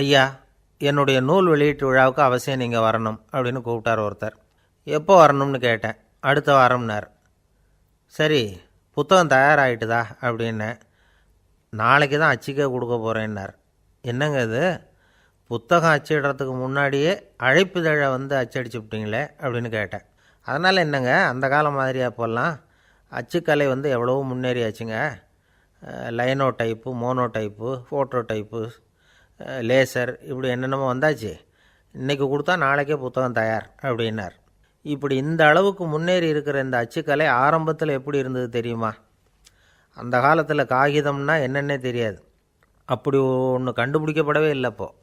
ஐயா என்னுடைய நூல் வெளியீட்டு விழாவுக்கு அவசியம் நீங்கள் வரணும் அப்படின்னு கூப்பிட்டார் ஒருத்தர். எப்போ வரணும்னு கேட்டேன். அடுத்த வாரம்னார். சரி புத்தகம் தயாராகிட்டுதா அப்படின்னேன் நாளைக்கு தான் அச்சிக்க கொடுக்க போகிறேன்னார் என்னங்க இது? புத்தகம் அச்சிடுறதுக்கு முன்னாடியே அழைப்புதழை வந்து அச்சடிச்சு விட்டீங்களே அப்படின்னு கேட்டேன். அதனால் என்னங்க அந்த காலம் மாதிரியா அப்போல்லாம் அச்சுக்கலை வந்து எவ்வளவோ முன்னேறியாச்சுங்க. Linotype monotype photo type laser இப்படி என்னென்னமோ வந்தாச்சு. இன்றைக்கி கொடுத்தா நாளைக்கே புத்தகம் தயார் அப்படின்னார். இப்படி இந்த அளவுக்கு முன்னேறி இருக்கிற இந்த அச்சுக்கலை ஆரம்பத்தில் எப்படி இருந்தது தெரியுமா? அந்த காலத்தில் காகிதம்னா என்னென்னே தெரியாது. அப்படி ஒன்று கண்டுபிடிக்கப்படவே இல்லை இப்போது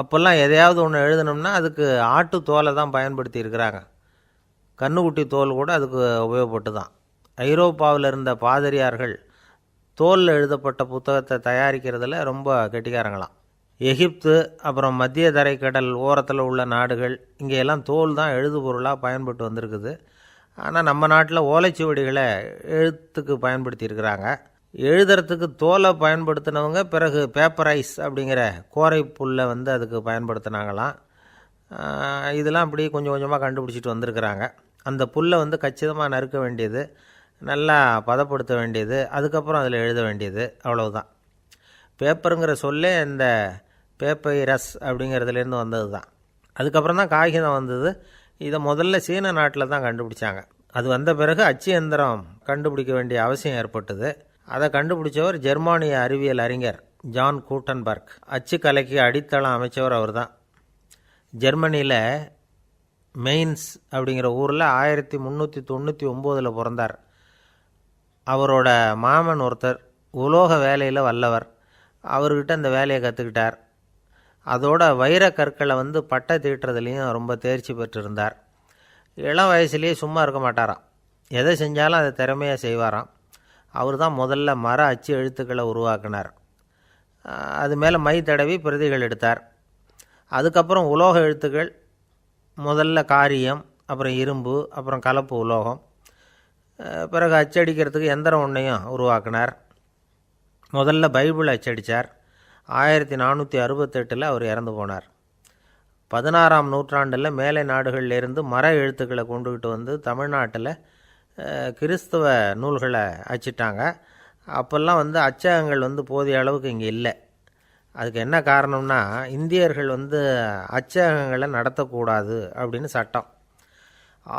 அப்போல்லாம் எதையாவது ஒன்று எழுதணும்னா அதுக்கு ஆட்டு தோலை தான் பயன்படுத்தி இருக்கிறாங்க. கண்ணுக்குட்டி தோல் கூட அதுக்கு உபயோகப்பட்டு தான் ஐரோப்பாவில் இருந்த பாதிரியார்கள் தோலில் எழுதப்பட்ட புத்தகத்தை தயாரிக்கிறதுல ரொம்ப கெட்டிக்காரங்களாம். எகிப்து அப்புறம் மத்திய தரைக்கடல் ஓரத்தில் உள்ள நாடுகள் இங்கே எல்லாம் தோல் தான் எழுதுபொருளாக பயன்பட்டு வந்திருக்குது. ஆனால் நம்ம நாட்டில் ஓலைச்சுவடிகளை எழுத்துக்கு பயன்படுத்தியிருக்கிறாங்க எழுதுறதுக்கு தோலை பயன்படுத்தினவங்க பிறகு பேப்பரைஸ் அப்படிங்கிற கோரை புல்லை வந்து அதுக்கு பயன்படுத்தினாங்களாம். இதெல்லாம் அப்படி கொஞ்சம் கொஞ்சமாக கண்டுபிடிச்சிட்டு வந்திருக்கிறாங்க. அந்த புல்லை வந்து கச்சிதமாக நறுக்க வேண்டியது நல்லா பதப்படுத்த வேண்டியது அதுக்கப்புறம் அதில் எழுத வேண்டியது அவ்வளவுதான். பேப்பருங்கிற சொல்லே இந்த பேப்பைரஸ் அப்படிங்கிறதுலேருந்து வந்தது தான். அதுக்கப்புறம் தான் காகிதம் வந்தது. இதை முதல்ல சீன நாட்டில் தான் கண்டுபிடிச்சாங்க. அது வந்த பிறகு அச்சு எந்திரம் கண்டுபிடிக்க வேண்டிய அவசியம் ஏற்பட்டது. அதை கண்டுபிடிச்சவர் ஜெர்மானிய அறிவியல் அறிஞர் ஜான் கூட்டன்பர்க். அச்சுக்கலைக்கு அடித்தளம் அமைச்சவர் அவர் தான் ஜெர்மனியில் மெயின்ஸ் அப்படிங்கிற ஊரில் ஆயிரத்தி முந்நூற்றி தொண்ணூற்றி ஒம்போதில் பிறந்தார். அவரோட மாமன் ஒருத்தர் உலோக வேலையில் வல்லவர். அவர்கிட்ட அந்த வேலையை கற்றுக்கிட்டார் அதோட வைர கற்களை வந்து பட்டை தீட்டுறதுலேயும் ரொம்ப தேர்ச்சி பெற்றிருந்தார். இளம் வயசுலேயே சும்மா இருக்க மாட்டாராம். எதை செஞ்சாலும் அதை திறமையாக செய்வாராம். அவர் தான் முதல்ல மர அச்சு எழுத்துக்களை உருவாக்கினார். அது மேலே மை தடவி பிரதிகள் எடுத்தார். அதுக்கப்புறம் உலோக எழுத்துக்கள் முதல்ல காரியம் அப்புறம் இரும்பு அப்புறம் கலப்பு உலோகம். பிறகு அச்சடிக்கிறதுக்கு எந்திரம் ஒன்றையும் உருவாக்கினார். முதல்ல பைபிள் அச்சடித்தார் ஆயிரத்தி நானூற்றி அறுபத்தெட்டில் அவர் இறந்து போனார். பதினாறாம் நூற்றாண்டில் மேலை நாடுகளிலிருந்து மர எழுத்துக்களை கொண்டுகிட்டு வந்து தமிழ்நாட்டில் கிறிஸ்தவ நூல்களை அச்சிட்டாங்க. அப்போல்லாம் வந்து அச்சகங்கள் வந்து போதிய அளவுக்கு இங்கே இல்லை. அதுக்கு என்ன காரணம்னா இந்தியர்கள் வந்து அச்சகங்களை நடத்தக்கூடாது அப்படின்னு சட்டம்.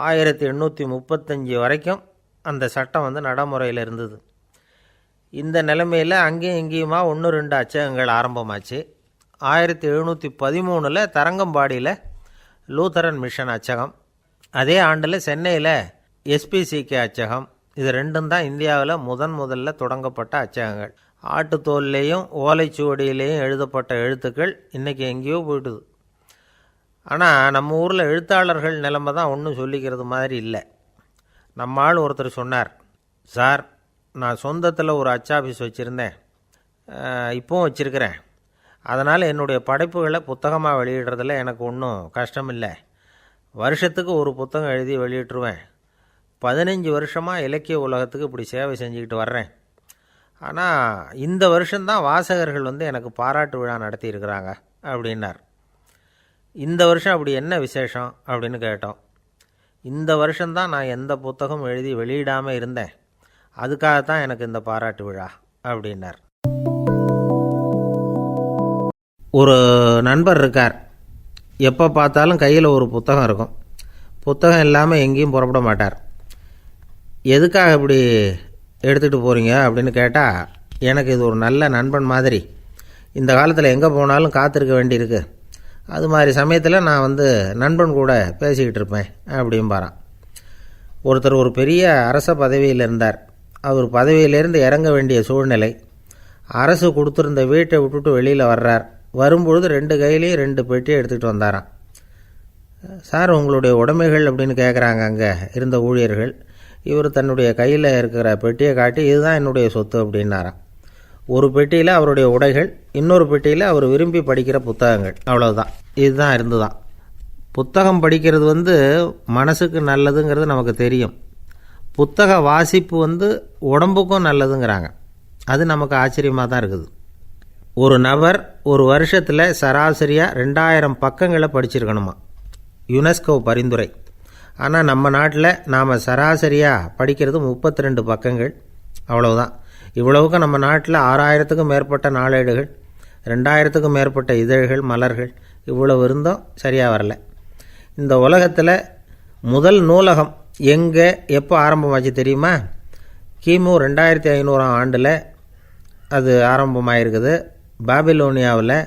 ஆயிரத்தி எண்ணூற்றி முப்பத்தஞ்சு வரைக்கும் அந்த சட்டம் வந்து நடைமுறையில் இருந்தது. இந்த நிலைமையில் அங்கேயும் இங்கேயுமா ஒன்று ரெண்டு அச்சகங்கள் ஆரம்பமாச்சு. ஆயிரத்தி எழுநூற்றி பதிமூணில் தரங்கம்பாடியில் லூத்தரன் மிஷன் அச்சகம். அதே ஆண்டில் சென்னையில் எஸ்பிசிகே அச்சகம். இது ரெண்டும் தான் இந்தியாவில் முதன் முதல்ல தொடங்கப்பட்ட அச்சகங்கள். ஆட்டுத்தோல்லையும் ஓலைச்சுவடியிலையும் எழுதப்பட்ட எழுத்துக்கள் இன்றைக்கி எங்கேயோ போயிட்டுது. ஆனால் நம்ம ஊரில் எழுத்தாளர்கள் நிலைமை தான் ஒன்றும் சொல்லிக்கிறது மாதிரி இல்லை. நம்மால் ஒருத்தர் சொன்னார் சார் நான் சொந்தத்தில் ஒரு அச்சாபீஸ் வச்சுருந்தேன். இப்போவும் வச்சுருக்கிறேன். அதனால் என்னுடைய படைப்புகளை புத்தகமாக வெளியிடுறதுல எனக்கு ஒன்றும் கஷ்டம் இல்லை வருஷத்துக்கு ஒரு புத்தகம் எழுதி வெளியிட்டுருவேன். பதினஞ்சு வருஷமாக இலக்கிய உலகத்துக்கு இப்படி சேவை செஞ்சுக்கிட்டு வர்றேன். ஆனால் இந்த வருஷம்தான் வாசகர்கள் வந்து எனக்கு பாராட்டு விழா நடத்தியிருக்கிறாங்க அப்படின்னார். இந்த வருஷம் அப்படி என்ன விசேஷம் அப்படின்னு கேட்டோம். இந்த வருஷம்தான் நான் எந்த புத்தகம் எழுதி வெளியிடாமல் இருந்தேன். அதுக்காக தான் எனக்கு இந்த பாராட்டு விழா அப்படின்னார். ஒரு நண்பர் இருக்கார். எப்போ பார்த்தாலும் கையில் ஒரு புத்தகம் இருக்கும். புத்தகம் இல்லாமல் எங்கேயும் புறப்பட மாட்டார். எதுக்காக இப்படி எடுத்துகிட்டு போகிறீங்க அப்படின்னு கேட்டால் எனக்கு இது ஒரு நல்ல நண்பன் மாதிரி. இந்த காலத்தில் எங்கே போனாலும் காத்திருக்க வேண்டியிருக்கு. அது மாதிரி சமயத்தில் நான் வந்து நண்பன் கூட பேசிக்கிட்டு இருப்பேன் அப்படிம்பாரான் ஒருத்தர் ஒரு பெரிய அரச பதவியில் இருந்தார். அவர் பதவியிலேருந்து இறங்க வேண்டிய சூழ்நிலை. அரசு கொடுத்துருந்த வீட்டை விட்டுட்டு வெளியில் வர்றார். வரும்பொழுது ரெண்டு கையிலையும் ரெண்டு பெட்டியை எடுத்துகிட்டு வந்தாராம். சார் உங்களுடைய உடைமைகள் அப்படின்னு கேட்குறாங்க அங்கே இருந்த ஊழியர்கள். இவர் தன்னுடைய கையில் இருக்கிற பெட்டியை காட்டி இதுதான் என்னுடைய சொத்து அப்படின்னாராம். ஒரு பெட்டியில் அவருடைய உடைகள் இன்னொரு பெட்டியில் அவர் விரும்பி படிக்கிற புத்தகங்கள். அவ்வளோதான் இதுதான் இருந்துதான். புத்தகம் படிக்கிறது வந்து மனசுக்கு நல்லதுங்கிறது நமக்கு தெரியும். புத்தக வாசிப்பு வந்து உடம்புக்கும் நல்லதுங்கிறாங்க. அது நமக்கு ஆச்சரியமாக தான் இருக்குது. ஒரு நபர் ஒரு வருஷத்தில் சராசரியாக ரெண்டாயிரம் பக்கங்களை படிச்சிருக்கணுமா? யுனெஸ்கோ பரிந்துரை. ஆனால் நம்ம நாட்டில் நாம் சராசரியாக படிக்கிறது முப்பத்தி ரெண்டு பக்கங்கள். அவ்வளவுதான். இவ்வளவுக்கு நம்ம நாட்டில் ஆறாயிரத்துக்கும் மேற்பட்ட நாளேடுகள் ரெண்டாயிரத்துக்கும் மேற்பட்ட இதழ்கள் மலர்கள் இவ்வளவு இருந்தும் சரியாக வரல. இந்த உலகத்தில் முதல் நூலகம் எங்கே எப்போ ஆரம்பமாச்சு தெரியுமா? கிமு ரெண்டாயிரத்தி ஐநூறாம் ஆண்டில் அது ஆரம்பமாயிருக்குது. பாபிலோனியாவில்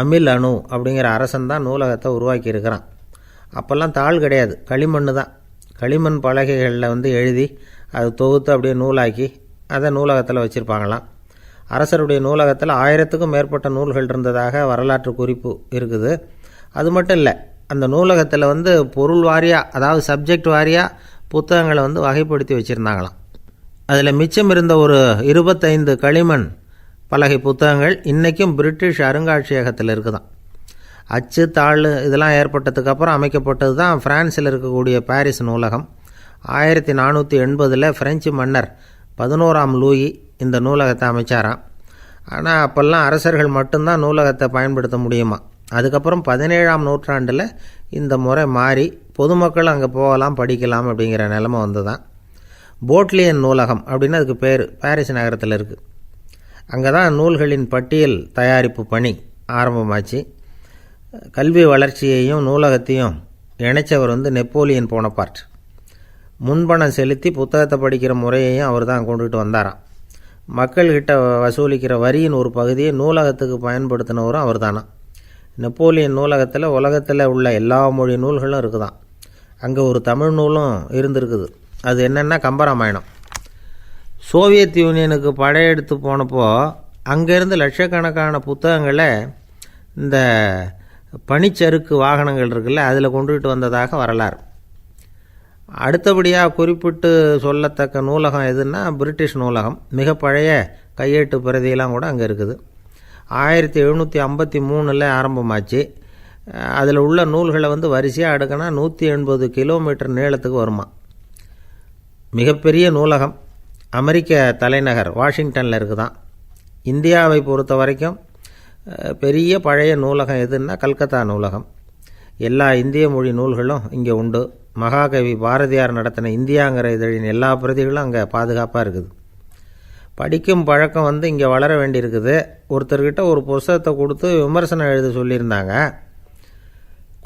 அமில் அணு அப்படிங்கிற அரசன் தான் நூலகத்தை உருவாக்கியிருக்கிறான். அப்போல்லாம் தாள் கிடையாது களிமண் தான். களிமண் பலகைகளில் வந்து எழுதி அது தொகுத்து அப்படியே நூலாக்கி அதை நூலகத்தில் வச்சுருப்பாங்களாம். அரசருடைய நூலகத்தில் ஆயிரத்துக்கும் மேற்பட்ட நூல்கள் இருந்ததாக வரலாற்று குறிப்பு இருக்குது. அது மட்டும் இல்லை அந்த நூலகத்தில் வந்து பொருள் வாரியாக அதாவது சப்ஜெக்ட் வாரியாக புத்தகங்களை வந்து வகைப்படுத்தி வச்சுருந்தாங்களாம். அதில் மிச்சம் இருந்த ஒரு இருபத்தைந்து களிமண் பலகை புத்தகங்கள் இன்றைக்கும் பிரிட்டிஷ் அருங்காட்சியகத்தில் இருக்குதான் அச்சு தாள் இதெல்லாம் ஏற்பட்டதுக்கப்புறம் அமைக்கப்பட்டது தான் ஃப்ரான்ஸில் இருக்கக்கூடிய பாரிஸ் நூலகம். ஆயிரத்தி நானூற்றி எண்பதில் பிரெஞ்சு மன்னர் பதினோராம் லூயி இந்த நூலகத்தை அமைச்சாராம். ஆனால் அப்போல்லாம் அரசர்கள் மட்டும்தான் நூலகத்தை பயன்படுத்த முடியுமா அதுக்கப்புறம் பதினேழாம் நூற்றாண்டில் இந்த முறை மாறி பொதுமக்கள் அங்கே போகலாம் படிக்கலாம் அப்படிங்கிற நிலமை வந்து தான் போட்லியன் நூலகம் அப்படின்னு அதுக்கு பேர். பாரிஸ் நகரத்தில் இருக்குது அங்கே தான் நூல்களின் பட்டியல் தயாரிப்பு பணி ஆரம்பமாச்சு. கல்வி வளர்ச்சியையும் நூலகத்தையும் இணைச்சவர் வந்து நெப்போலியன் போனபார்ட். முன்பணம் செலுத்தி புத்தகத்தை படிக்கிற முறையையும் அவர் தான் கொண்டுகிட்டு வந்தாராம். மக்கள்கிட்ட வசூலிக்கிற வரியின் ஒரு பகுதியை நூலகத்துக்கு பயன்படுத்தினவரும் அவர் தானா நெப்போலியன் நூலகத்தில் உலகத்தில் உள்ள எல்லா மொழி நூல்களும் இருக்குதான். அங்கே ஒரு தமிழ் நூலும் இருந்திருக்குது. அது என்னென்னா கம்பராமாயணம். சோவியத் யூனியனுக்கு படையெடுத்து போனப்போ அங்கேருந்து லட்சக்கணக்கான புத்தகங்களை இந்த பனிச்சறுக்கு வாகனங்கள் இருக்குல்ல அதில் கொண்டுகிட்டு வந்ததாக வரலாறு. அடுத்தபடியாக குறிப்பிட்டு சொல்லத்தக்க நூலகம் எதுன்னா பிரிட்டிஷ் நூலகம். மிக பழைய கையேட்டு பிரதியெல்லாம் கூட அங்கே இருக்குது. ஆயிரத்தி எழுநூற்றி ஐம்பத்தி மூணில் ஆரம்பமாச்சு. அதில் உள்ள நூல்களை வந்து வரிசையாக அடுக்கினா நூற்றி எண்பது கிலோமீட்டர் நீளத்துக்கு வருமா? மிகப்பெரிய நூலகம் அமெரிக்க தலைநகர் வாஷிங்டனில் இருக்குதான். இந்தியாவை பொறுத்த வரைக்கும் பெரிய பழைய நூலகம் எதுன்னா கல்கத்தா நூலகம். எல்லா இந்திய மொழி நூல்களும் இங்கே உண்டு. மகாகவி பாரதியார் நடத்தின இந்தியாங்கிற இதழின் எல்லா பிரதிகளும் அங்கே பாதுகாப்பாக இருக்குது. படிக்கும் பழக்கம் வந்து இங்கே வளர வேண்டியிருக்குது. ஒருத்தர்கிட்ட ஒரு புஸ்தகத்தை கொடுத்து விமர்சனம் எழுத சொல்லியிருந்தாங்க.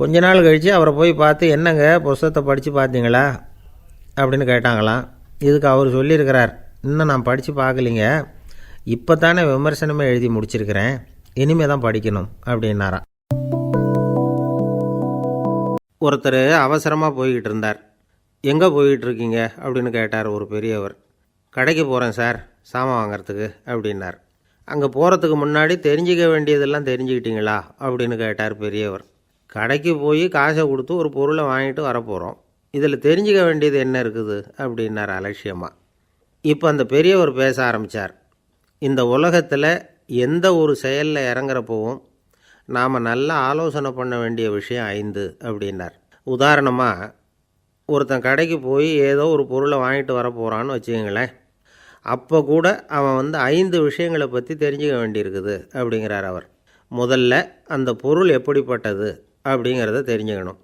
கொஞ்ச நாள் கழித்து அவரை போய் பார்த்து என்னங்க புஸ்தகத்தை படித்து பார்த்தீங்களா? அப்படின்னு கேட்டாங்களாம். இதுக்கு அவர் சொல்லியிருக்கிறார் இன்னும் நான் படித்து பார்க்கலிங்க. இப்போ தானே விமர்சனமே எழுதி முடிச்சிருக்கிறேன். இனிமே தான் படிக்கணும் அப்படின்னாராம். ஒருத்தர் அவசரமாக போய்கிட்டு இருந்தார். எங்கே போய்கிட்டு இருக்கீங்க? அப்படின்னு கேட்டார் ஒரு பெரியவர். கடைக்கு போகிறேன் சார். சாமான் வாங்கிறதுக்கு அப்படின்னார். அங்கே போகிறதுக்கு முன்னாடி தெரிஞ்சிக்க வேண்டியதெல்லாம் தெரிஞ்சுக்கிட்டீங்களா? அப்படின்னு கேட்டார் பெரியவர். கடைக்கு போய் காசை கொடுத்து ஒரு பொருளை வாங்கிட்டு வரப்போகிறோம் இதில் தெரிஞ்சிக்க வேண்டியது என்ன இருக்குது? அப்படின்னார் அலட்சியமாக இப்போ அந்த பெரியவர் பேச ஆரம்பித்தார் இந்த உலகத்தில் எந்த ஒரு செயலில் இறங்குறப்பவும் நாம் நல்லா ஆலோசனை பண்ண வேண்டிய விஷயம் ஐந்து அப்படின்னார். உதாரணமாக ஒருத்தன் கடைக்கு போய் ஏதோ ஒரு பொருளை வாங்கிட்டு வர போகிறான்னு வச்சுக்கோங்களேன். அப்போ கூட அவன் வந்து ஐந்து விஷயங்களை பற்றி தெரிஞ்சுக்க வேண்டியிருக்குது அப்படிங்கிறார் அவர். முதல்ல அந்த பொருள் எப்படிப்பட்டது அப்படிங்கிறத தெரிஞ்சுக்கணும்.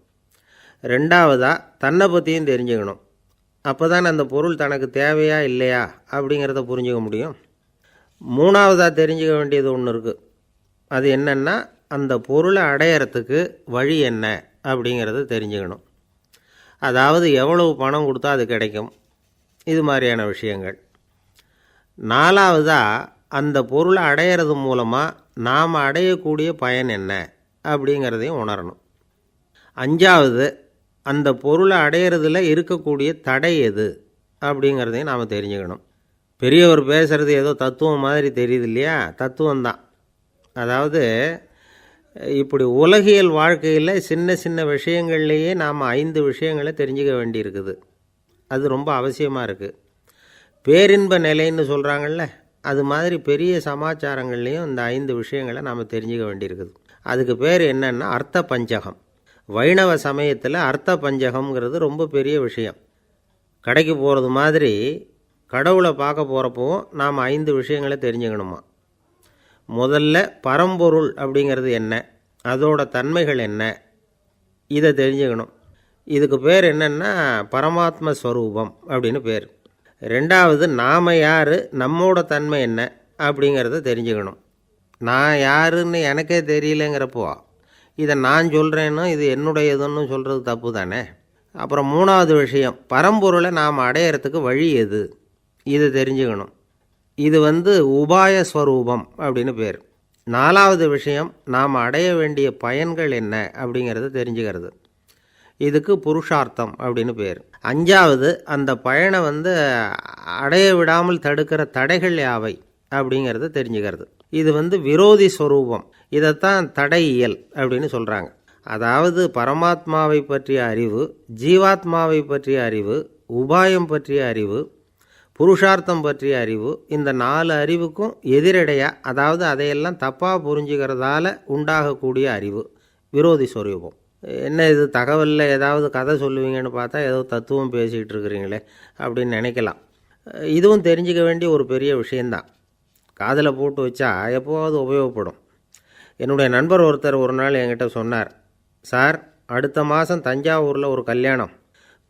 ரெண்டாவதாக தன்னை பற்றியும் தெரிஞ்சுக்கணும். அப்போ தான் அந்த பொருள் தனக்கு தேவையா இல்லையா அப்படிங்கிறத புரிஞ்சுக்க முடியும். மூணாவதாக தெரிஞ்சுக்க வேண்டியது ஒன்று இருக்குது அது என்னென்னா அந்த பொருளை அடையிறதுக்கு வழி என்ன அப்படிங்கிறத தெரிஞ்சுக்கணும். அதாவது எவ்வளவு பணம் கொடுத்தா அது கிடைக்கும்? இது மாதிரியான விஷயங்கள். நாலாவதாக அந்த பொருளை அடையிறது மூலமாக நாம் அடையக்கூடிய பயன் என்ன அப்படிங்கிறதையும் உணரணும். அஞ்சாவது அந்த பொருளை அடையிறதுல இருக்கக்கூடிய தடை எது அப்படிங்கிறதையும் நாம் தெரிஞ்சுக்கணும். பெரியவர் பேசுகிறது ஏதோ தத்துவம் மாதிரி தெரியுது இல்லையா? தத்துவம்தான். அதாவது இப்படி உலகியல் வாழ்க்கையில் சின்ன சின்ன விஷயங்கள்லேயே நாம் ஐந்து விஷயங்களை தெரிஞ்சுக்க வேண்டியிருக்குது. அது ரொம்ப அவசியமாக இருக்குது பேரின்ப நிலைன்னு சொல்கிறாங்கல்ல அது மாதிரி பெரிய சமாச்சாரங்கள்லேயும் இந்த ஐந்து விஷயங்களை நாம் தெரிஞ்சுக்க வேண்டியிருக்குது. அதுக்கு பேர் என்னென்னா அர்த்த பஞ்சகம். வைணவ சமயத்தில் அர்த்த பஞ்சகம்ங்கிறது ரொம்ப பெரிய விஷயம். கடைக்கு போகிறது மாதிரி கடவுளை பார்க்க போகிறப்பவும் நாம் ஐந்து விஷயங்களை தெரிஞ்சுக்கணுமா? முதல்ல பரம்பொருள் அப்படிங்கிறது என்ன? அதோட தன்மைகள் என்ன? இதை தெரிஞ்சுக்கணும். இதுக்கு பேர் என்னென்னா பரமாத்ம ஸ்வரூபம் அப்படின்னு பேர். ரெண்டாவது நாம் யார் நம்மோட தன்மை என்ன அப்படிங்கிறத தெரிஞ்சுக்கணும். நான் யாருன்னு எனக்கே தெரியலங்கிறப்போ இதை நான் சொல்கிறேன்னு இது என்னுடையதுன்னு சொல்கிறது தப்பு தானே? அப்புறம் மூணாவது விஷயம் பரம்பொருளை நாம் அடையிறதுக்கு வழி எது? இதை தெரிஞ்சுக்கணும். இது வந்து உபாய ஸ்வரூபம் அப்படின்னு பேர். நாலாவது விஷயம் நாம் அடைய வேண்டிய பயன்கள் என்ன அப்படிங்கிறத தெரிஞ்சுக்கிறது. இதுக்கு புருஷார்த்தம் அப்படின்னு பேர். அஞ்சாவது அந்த பயனை வந்து அடைய விடாமல் தடுக்கிற தடைகள் யாவை அப்படிங்கிறத தெரிஞ்சுக்கிறது. இது வந்து விரோதி ஸ்வரூபம் இதைத்தான் தடையியல் அப்படின்னு சொல்கிறாங்க அதாவது பரமாத்மாவை பற்றிய அறிவு ஜீவாத்மாவை பற்றிய அறிவு உபாயம் பற்றிய அறிவு புருஷார்த்தம் பற்றிய அறிவு இந்த நாலு அறிவுக்கும் எதிரடையாக அதாவது அதையெல்லாம் தப்பாக புரிஞ்சுக்கிறதால உண்டாகக்கூடிய அறிவு விரோதி ஸ்வரூபம் என்ன இது தகவலில் ஏதாவது கதை சொல்லுவீங்கன்னு பார்த்தா ஏதோ தத்துவம் பேசிகிட்டு இருக்கிறீங்களே அப்படின்னு நினைக்கலாம். இதுவும் தெரிஞ்சுக்க வேண்டிய ஒரு பெரிய விஷயந்தான் காதில் போட்டு வச்சா எப்போவாவது உபயோகப்படும். என்னுடைய நண்பர் ஒருத்தர் ஒரு நாள் என்கிட்ட சொன்னார் சார் அடுத்த மாதம் தஞ்சாவூரில் ஒரு கல்யாணம்.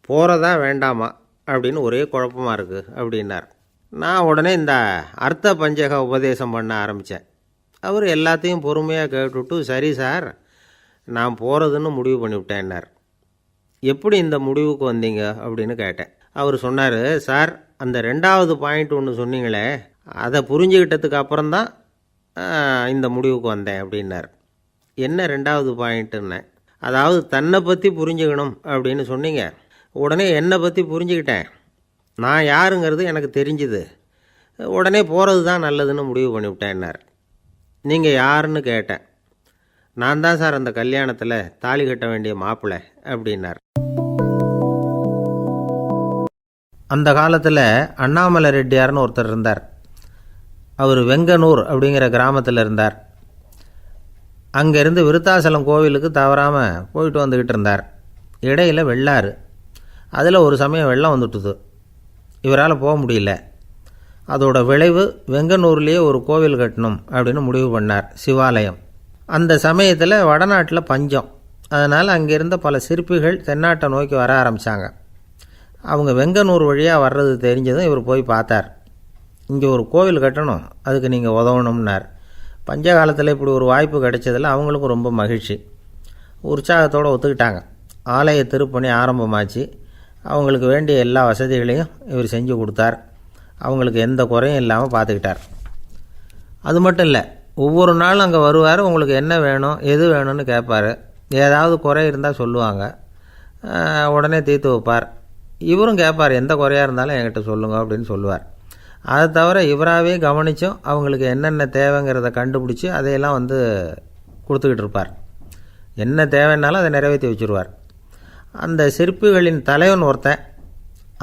போகிறதா வேண்டாமா? அப்படின்னு ஒரே குழப்பமாக இருக்குது அப்படின்னார். நான் உடனே இந்த அர்த்த பஞ்சக உபதேசம் பண்ண ஆரம்பித்தேன் அவர் எல்லாத்தையும் பொறுமையாக கேட்டுவிட்டு சரி சார் நான் போகிறதுன்னு முடிவு பண்ணிவிட்டேன்னார் எப்படி இந்த முடிவுக்கு வந்தீங்க? அப்படின்னு கேட்டேன். அவர் சொன்னார் சார் அந்த ரெண்டாவது பாயிண்ட் ஒன்று சொன்னீங்களே அதை புரிஞ்சுக்கிட்டதுக்கு அப்புறம்தான் இந்த முடிவுக்கு வந்தேன் அப்படின்னார். என்ன ரெண்டாவது பாயிண்ட்டுன்னு அதாவது தன்னை பற்றி புரிஞ்சுக்கணும் அப்படின்னு சொன்னீங்க. உடனே என்னை பற்றி புரிஞ்சுக்கிட்டேன். நான் யாருங்கிறது எனக்கு தெரிஞ்சுது. உடனே போகிறது தான் நல்லதுன்னு முடிவு பண்ணிவிட்டேன்னார் நீங்கள் யாருன்னு கேட்டேன். நான் தான் சார் அந்த கல்யாணத்தில் தாலி கட்ட வேண்டிய மாப்பிள்ளை அப்படின்னார். அந்த காலத்தில் அண்ணாமலை ரெட்டியார்னு ஒருத்தர் இருந்தார். அவர் வெங்கனூர் அப்படிங்கிற கிராமத்தில் இருந்தார். அங்கேருந்து விருத்தாசலம் கோவிலுக்கு தவறாமல் போயிட்டு வந்துக்கிட்டு இருந்தார். இடையில் வெள்ளாறு. அதில் ஒரு சமயம் வெள்ளம் வந்துட்டுது. இவரால் போக முடியல. அதோட விளைவு வெங்கனூர்லேயே ஒரு கோவில் கட்டணும் அப்படின்னு முடிவு பண்ணார் சிவாலயம். அந்த சமயத்தில் வடநாட்டில் பஞ்சம். அதனால் அங்கே இருந்த பல சிற்பிகள் தென்னாட்டை நோக்கி வர ஆரம்பித்தாங்க அவங்க வெங்கனூர் வழியாக வர்றது தெரிஞ்சதும் இவர் போய் பார்த்தார். இங்கே ஒரு கோவில் கட்டணும் அதுக்கு நீங்கள் உதவணும்னார். பஞ்ச காலத்தில் இப்படி ஒரு வாய்ப்பு கிடைச்சதில் அவங்களுக்கும் ரொம்ப மகிழ்ச்சி. உற்சாகத்தோடு ஒத்துக்கிட்டாங்க. ஆலய திருப்பணி ஆரம்பமாச்சு. அவங்களுக்கு வேண்டிய எல்லா வசதிகளையும் இவர் செஞ்சு கொடுத்தார். அவங்களுக்கு எந்த குறையும் இல்லாமல் பார்த்துக்கிட்டார். அது மட்டும் இல்லை ஒவ்வொரு நாளும் அங்கே வருவார் உங்களுக்கு என்ன வேணும் எது வேணும்னு கேட்பார். ஏதாவது குறை இருந்தால் சொல்லுவாங்க. உடனே தீர்த்து வைப்பார். இவரும் கேட்பார் எந்த குறையாக இருந்தாலும் என்கிட்ட சொல்லுங்க அப்படின்னு சொல்லுவார். அதை தவிர இவராகவே கவனித்தும் அவங்களுக்கு என்னென்ன தேவைங்கிறத கண்டுபிடிச்சி அதையெல்லாம் வந்து கொடுத்துக்கிட்டு இருப்பார். என்ன தேவைன்னாலும் அதை நிறைவேற்றி வச்சுருவார். அந்த சிற்பிகளின் தலைவன் ஒருத்தன்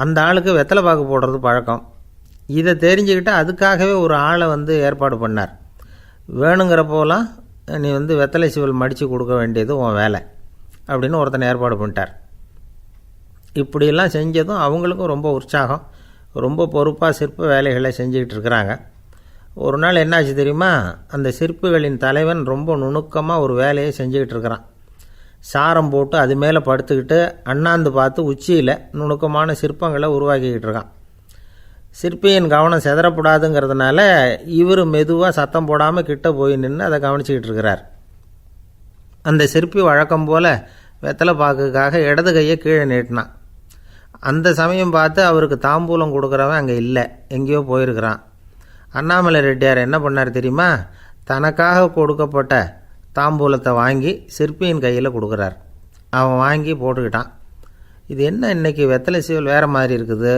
அந்த ஆளுக்கு வெத்தலை பாக்கு போடுறது பழக்கம். இதை தெரிஞ்சுக்கிட்டு அதுக்காகவே ஒரு ஆளை வந்து ஏற்பாடு பண்ணார். வேணுங்கிறப்போலாம் நீ வந்து வெத்தலை சிவல் மடித்து கொடுக்க வேண்டியது உன் வேலை அப்படின்னு ஒருத்தனை ஏற்பாடு பண்ணிட்டார். இப்படியெல்லாம் செஞ்சதும் அவங்களுக்கும் ரொம்ப உற்சாகம். ரொம்ப பொறுப்பாக சிற்ப வேலைகளை செஞ்சுக்கிட்டு இருக்கிறாங்க. ஒரு நாள் என்னாச்சு தெரியுமா? அந்த சிற்பிகளின் தலைவன் ரொம்ப நுணுக்கமாக ஒரு வேலையை செஞ்சுக்கிட்டு இருக்கிறான். சாரம் போட்டு அது மேலே படுத்துக்கிட்டு அண்ணாந்து பார்த்து உச்சியில் நுணுக்கமான சிற்பங்களை உருவாக்கிக்கிட்டு இருக்கான். சிற்பியின் கவனம் செதறப்படாதுங்கிறதுனால இவர் மெதுவாக சத்தம் போடாமல் கிட்ட போய் நின்று அதை கவனிச்சிக்கிட்டு இருக்கிறார். அந்த சிற்பி வழக்கம் போல் வெத்தலை பாக்குக்காக இடது கையை கீழே நீட்டினான். அந்த சமயம் பார்த்து அவருக்கு தாம்பூலம் கொடுக்குறவன் அங்கே இல்லை எங்கேயோ போயிருக்கிறான். அண்ணாமலை ரெட்டியார் என்ன பண்ணார் தெரியுமா? தனக்காக கொடுக்கப்பட்ட தாம்பூலத்தை வாங்கி சிற்பியின் கையில் கொடுக்குறார். அவன் வாங்கி போட்டுக்கிட்டான். இது என்ன இன்றைக்கி வெத்தலை சீவல் வேறு மாதிரி இருக்குது?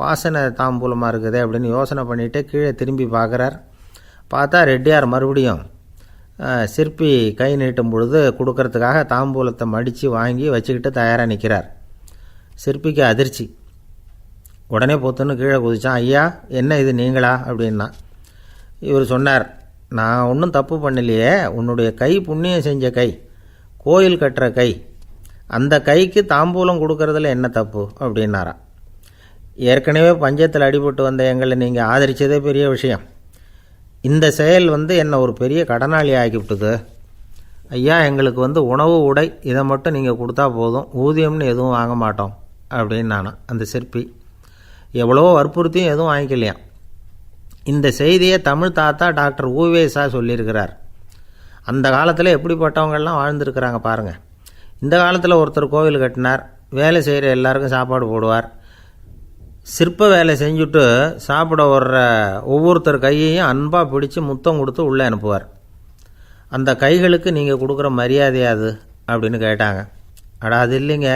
வாசனை தாம்பூலமாக இருக்குது அப்படின்னு யோசனை பண்ணிவிட்டு கீழே திரும்பி பார்க்குறார். பார்த்தா ரெட்டியார் மறுபடியும் சிற்பி கை நீட்டும் பொழுது கொடுக்கறதுக்காக தாம்பூலத்தை மடித்து வாங்கி வச்சுக்கிட்டு தயாராக நிற்கிறார் சிற்பிக்கு அதிர்ச்சி. உடனே பொத்துன்னு கீழே குதித்தான் ஐயா என்ன இது நீங்களா? அப்படின்னா இவர் சொன்னார் நான் ஒன்றும் தப்பு பண்ணலையே. உன்னுடைய கை புண்ணியம் செஞ்ச கை கோயில் கட்டுற கை அந்த கைக்கு தாம்பூலம் கொடுக்கறதுல என்ன தப்பு? அப்படின்னாராம். ஏற்கனவே பஞ்சத்தில் அடிபட்டு வந்த எங்களை நீங்கள் ஆதரித்ததே பெரிய விஷயம். இந்த செயல் வந்து என்னை ஒரு பெரிய கடனாளி ஆக்கிவிட்டுது ஐயா எங்களுக்கு வந்து உணவு உடை இதை மட்டும் நீங்கள் கொடுத்தா போதும். ஊதியம்னு எதுவும் வாங்க மாட்டோம் அப்படின்னு நானும் அந்த சிற்பி. எவ்வளவோ வற்புறுத்தியும் எதுவும் வாங்கிக்கலையாம் இந்த செய்தியை தமிழ் தாத்தா டாக்டர் ஊவேசா சொல்லியிருக்கிறார். அந்த காலத்தில் எப்படிப்பட்டவங்கள்லாம் வாழ்ந்துருக்கிறாங்க பாருங்கள் இந்த காலத்தில் ஒருத்தர் கோவில் கட்டினார் வேலை செய்கிற எல்லாருக்கும் சாப்பாடு போடுவார். சிற்ப வேலை செஞ்சுட்டு சாப்பிட வர்ற ஒவ்வொருத்தர் கையையும் அன்பாக பிடிச்சி முத்தம் கொடுத்து உள்ளே அனுப்புவார். அந்த கைகளுக்கு நீங்கள் கொடுக்குற மரியாதையா அது அப்படின்னு கேட்டாங்க. அடா அது இல்லைங்க.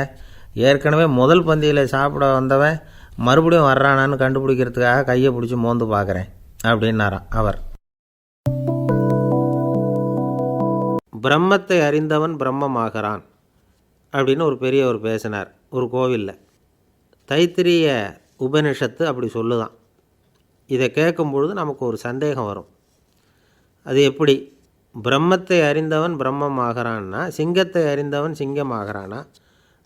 ஏற்கனவே முதல் பந்தியில் சாப்பிட வந்தவன் மறுபடியும் வர்றானான்னு கண்டுபிடிக்கிறதுக்காக கையை பிடிச்சி மோந்து பார்க்குறேன் அப்படின்னாராம் அவர். பிரம்மத்தை அறிந்தவன் பிரம்மமாகிறான் அப்படின்னு ஒரு பெரியவர் பேசினார் ஒரு கோவிலில். தைத்திரிய உபனிஷத்து அப்படி சொல்லுதான். இதை கேட்கும் பொழுது நமக்கு ஒரு சந்தேகம் வரும். அது எப்படி? பிரம்மத்தை அறிந்தவன் பிரம்மம் ஆகிறான்னா சிங்கத்தை அறிந்தவன் சிங்கம் ஆகிறானா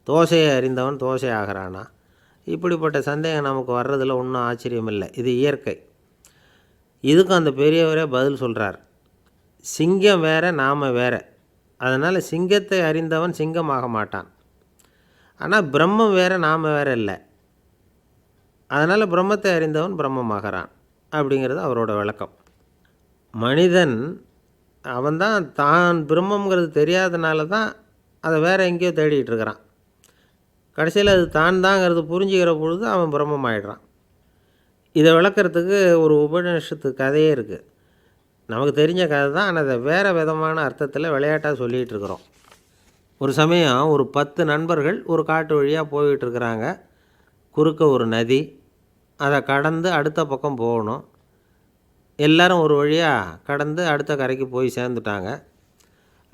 தோசையை அறிந்தவன் தோசை ஆகிறானா இப்படிப்பட்ட சந்தேகம் நமக்கு வர்றதில் ஒன்றும் ஆச்சரியம் இல்லை இது இயற்கை. இதுக்கும் அந்த பெரியவரே பதில் சொல்கிறார் சிங்கம் வேற நாம வேற. அதனால் சிங்கத்தை அறிந்தவன் சிங்கமாக மாட்டான் ஆனால் பிரம்மம் வேற நாம் வேற இல்லை. அதனால் பிரம்மத்தை அறிந்தவன் பிரம்மமாகறான் அப்படிங்கிறது அவரோட விளக்கம். மனிதன் அவன்தான் தான் பிரம்மங்கிறது தெரியாதனால தான் அதை வேறு எங்கேயோ தேடிகிட்டு இருக்கிறான். கடைசியில் அது தான் தாங்கிறது புரிஞ்சுக்கிற பொழுது அவன் பிரம்மம் ஆயிடுறான் இதை விளக்கிறதுக்கு ஒரு உபநிஷத்து கதையே இருக்குது நமக்கு தெரிஞ்ச கதை தான் ஆனால் அதை வேறு விதமான அர்த்தத்தில் விளையாட்டாக சொல்லிகிட்டு இருக்கிறோம். ஒரு சமயம் ஒரு பத்து நண்பர்கள் ஒரு காட்டு வழியாக போய்கிட்டு இருக்கிறாங்க. குறுக்க ஒரு நதி அதை கடந்து அடுத்த பக்கம் போகணும். எல்லோரும் ஒரு வழியாக கடந்து அடுத்த கரைக்கு போய் சேர்ந்துட்டாங்க.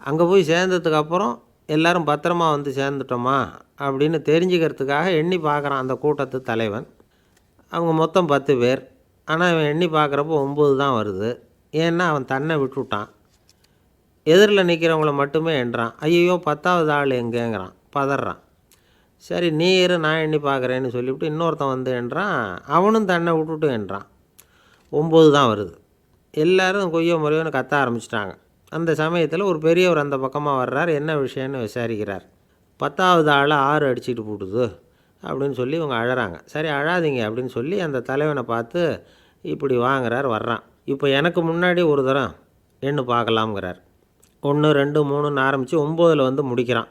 அங்கே போய் சேர்ந்ததுக்கப்புறம் எல்லோரும் பத்திரமா வந்து சேர்ந்துட்டோமா அப்படின்னு தெரிஞ்சுக்கிறதுக்காக எண்ணி பார்க்குறான் அந்த கூட்டத்து தலைவன். அவங்க மொத்தம் பத்து பேர். ஆனால் அவன் எண்ணி பார்க்குறப்போ ஒம்பது தான் வருது. ஏன்னா அவன் தன்னை விட்டுவிட்டான் எதிரில் நிற்கிறவங்கள மட்டுமே எண்றான். ஐயோ பத்தாவது ஆள் எங்கேங்கிறான்? பதறான். சரி நீ இரு நான் எண்ணி பார்க்குறேன்னு சொல்லிவிட்டு இன்னொருத்தன் வந்து என்றான். அவனும் தன்னை விட்டுட்டு என்றான். ஒம்பது தான் வருது. எல்லோரும் கொய்யோ முறையோன்னு கத்த ஆரம்பிச்சிட்டாங்க. அந்த சமயத்தில் ஒரு பெரியவர் அந்த பக்கமாக வர்றார் என்ன விஷயம்னு விசாரிக்கிறார். பத்தாவது ஆள் ஆறு அடிச்சிட்டு போட்டுது அப்படின்னு சொல்லி இவங்க அழகிறாங்க சரி அழாதீங்க அப்படின்னு சொல்லி அந்த தலைவனை பார்த்து இப்படி வாங்குறார் வர்றான். இப்போ எனக்கு முன்னாடி ஒரு தரம் எண்ணு பார்க்கலாம்ங்கிறார். ஒன்று ரெண்டு மூணுன்னு ஆரம்பித்து ஒம்போதில் வந்து முடிக்கிறான்.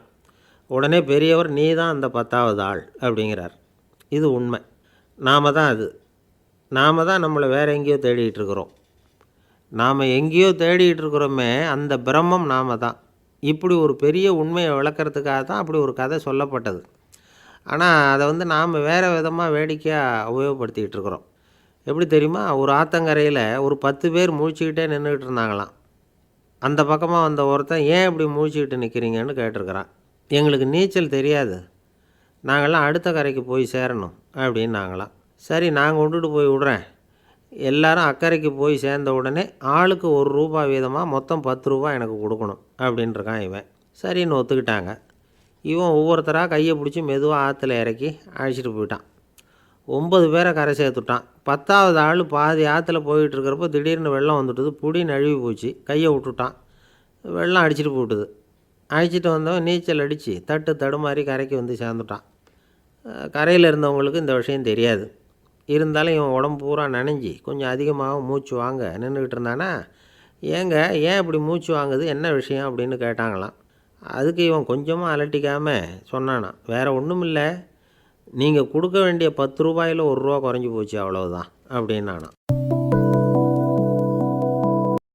உடனே பெரியவர் நீ தான் அந்த பத்தாவது ஆள் அப்படிங்கிறார். இது உண்மை. நாம தான் அது. நாம் தான் நம்மளை வேறு எங்கேயோ தேடிகிட்டு இருக்கிறோம். நாம் எங்கேயோ தேடிட்டு இருக்கிறோமே அந்த பிரம்மம் நாம தான். இப்படி ஒரு பெரிய உண்மையை விளக்கிறதுக்காக தான் அப்படி ஒரு கதை சொல்லப்பட்டது. ஆனால் அதை வந்து நாம் வேறு விதமாக வேடிக்கையாக உபயோகப்படுத்திக்கிட்டு இருக்கிறோம். எப்படி தெரியுமா? ஒரு ஆத்தங்கரையில் ஒரு பத்து பேர் முழிச்சுக்கிட்டே நின்றுக்கிட்டு இருந்தாங்களாம். அந்த பக்கமாக வந்த ஒருத்தன் ஏன் இப்படி முழிச்சுக்கிட்டு நிற்கிறீங்கன்னு கேட்டிருக்கிறான். எங்களுக்கு நீச்சல் தெரியாது. நாங்கள்லாம் அடுத்த கரைக்கு போய் சேரணும் அப்படின்னு நாங்களாம். சரி நாங்கள் கொண்டுட்டு போய் விட்றேன். எல்லாரும் அக்கறைக்கு போய் சேர்ந்த உடனே ஆளுக்கு ஒரு ரூபா வீதமாக மொத்தம் பத்து ரூபா எனக்கு கொடுக்கணும் அப்படின்ட்டுருக்கான் இவன். சரின்னு ஒத்துக்கிட்டாங்க. இவன் ஒவ்வொருத்தராக கையை பிடிச்சி மெதுவாக ஆற்றுல இறக்கி அழைச்சிட்டு போயிட்டான். ஒம்பது பேரை கரை சேர்த்துட்டான். பத்தாவது ஆள் பாதி ஆற்றுல போயிட்டு இருக்கிறப்போ திடீர்னு வெள்ளம் வந்துட்டுது. புடி நழுவி போச்சு. கையை விட்டுட்டான். வெள்ளம் அடிச்சிட்டு போட்டுது அழைச்சிட்டு வந்தவன் நீச்சல் அடித்து தட்டு தடுமாறி கரைக்கு வந்து சேர்ந்துட்டான் கரையில் இருந்தவங்களுக்கு இந்த விஷயம் தெரியாது. இருந்தாலும் இவன் உடம்பு பூரா நனைஞ்சி கொஞ்சம் அதிகமாக மூச்சு வாங்க நின்றுக்கிட்டு இருந்தானா ஏங்க ஏன் இப்படி மூச்சு வாங்குது என்ன விஷயம் அப்படின்னு கேட்டாங்களாம். அதுக்கு இவன் கொஞ்சமாக அலட்டிக்காமல் சொன்னானா வேறு ஒன்றும் இல்லை நீங்கள் கொடுக்க வேண்டிய பத்து ரூபாயில் ஒரு ரூபா குறைஞ்சி போச்சு அவ்வளோதான் அப்படின்னானா